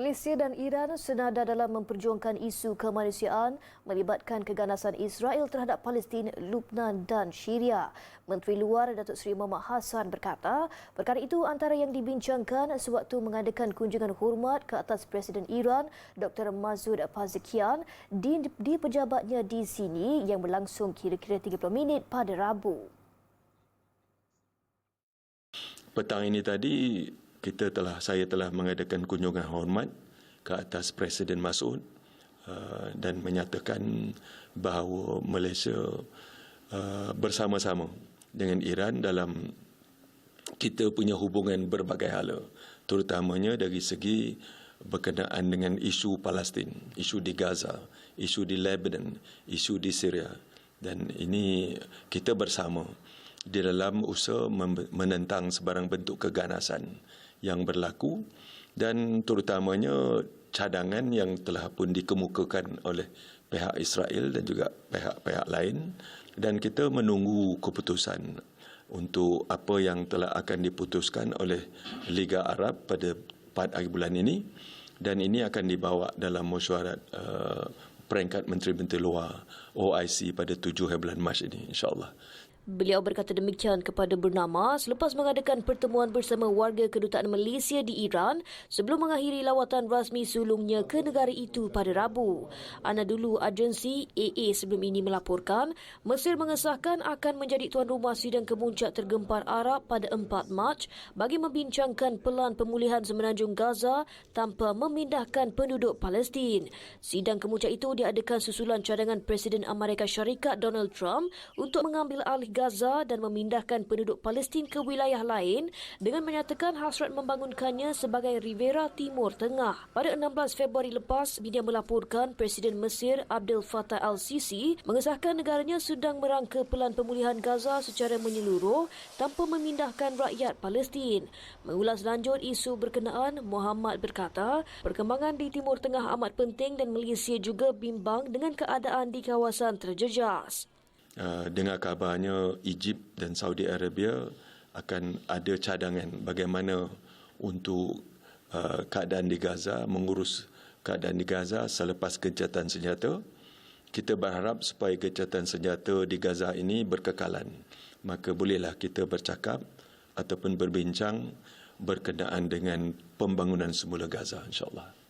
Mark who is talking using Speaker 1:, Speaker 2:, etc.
Speaker 1: Malaysia dan Iran senada dalam memperjuangkan isu kemanusiaan melibatkan keganasan Israel terhadap Palestin, Lubnan dan Syria. Menteri Luar Datuk Seri Muhammad Hassan berkata, perkara itu antara yang dibincangkan sewaktu mengadakan kunjungan hormat ke atas Presiden Iran Dr. Mazud Pazakian di, di pejabatnya di sini yang berlangsung kira-kira 30 minit pada Rabu.
Speaker 2: Petang ini tadi kita telah saya telah mengadakan kunjungan hormat ke atas Presiden Masud uh, dan menyatakan bahawa Malaysia uh, bersama-sama dengan Iran dalam kita punya hubungan berbagai hala terutamanya dari segi berkenaan dengan isu Palestin, isu di Gaza, isu di Lebanon, isu di Syria. Dan ini kita bersama di dalam usaha menentang sebarang bentuk keganasan yang berlaku dan terutamanya cadangan yang telah pun dikemukakan oleh pihak Israel dan juga pihak-pihak lain dan kita menunggu keputusan untuk apa yang telah akan diputuskan oleh Liga Arab pada 4 hari bulan ini dan ini akan dibawa dalam mesyuarat uh, peringkat Menteri-Menteri Luar OIC pada 7 hari bulan Mac ini insyaAllah.
Speaker 1: Beliau berkata demikian kepada Bernama selepas mengadakan pertemuan bersama warga kedutaan Malaysia di Iran sebelum mengakhiri lawatan rasmi sulungnya ke negara itu pada Rabu. Anadolu Agensi AA sebelum ini melaporkan Mesir mengesahkan akan menjadi tuan rumah sidang kemuncak tergempar Arab pada 4 Mac bagi membincangkan pelan pemulihan semenanjung Gaza tanpa memindahkan penduduk Palestin. Sidang kemuncak itu diadakan susulan cadangan Presiden Amerika Syarikat Donald Trump untuk mengambil alih Gaza dan memindahkan penduduk Palestin ke wilayah lain dengan menyatakan hasrat membangunkannya sebagai Rivera Timur Tengah. Pada 16 Februari lepas, media melaporkan Presiden Mesir Abdel Fattah al-Sisi mengesahkan negaranya sedang merangka pelan pemulihan Gaza secara menyeluruh tanpa memindahkan rakyat Palestin. Mengulas lanjut isu berkenaan, Muhammad berkata, perkembangan di Timur Tengah amat penting dan Malaysia juga bimbang dengan keadaan di kawasan terjejas.
Speaker 2: Uh, dengar kabarnya Egypt dan Saudi Arabia akan ada cadangan bagaimana untuk uh, keadaan di Gaza mengurus keadaan di Gaza selepas gencatan senjata. Kita berharap supaya gencatan senjata di Gaza ini berkekalan. Maka bolehlah kita bercakap ataupun berbincang berkenaan dengan pembangunan semula Gaza insyaallah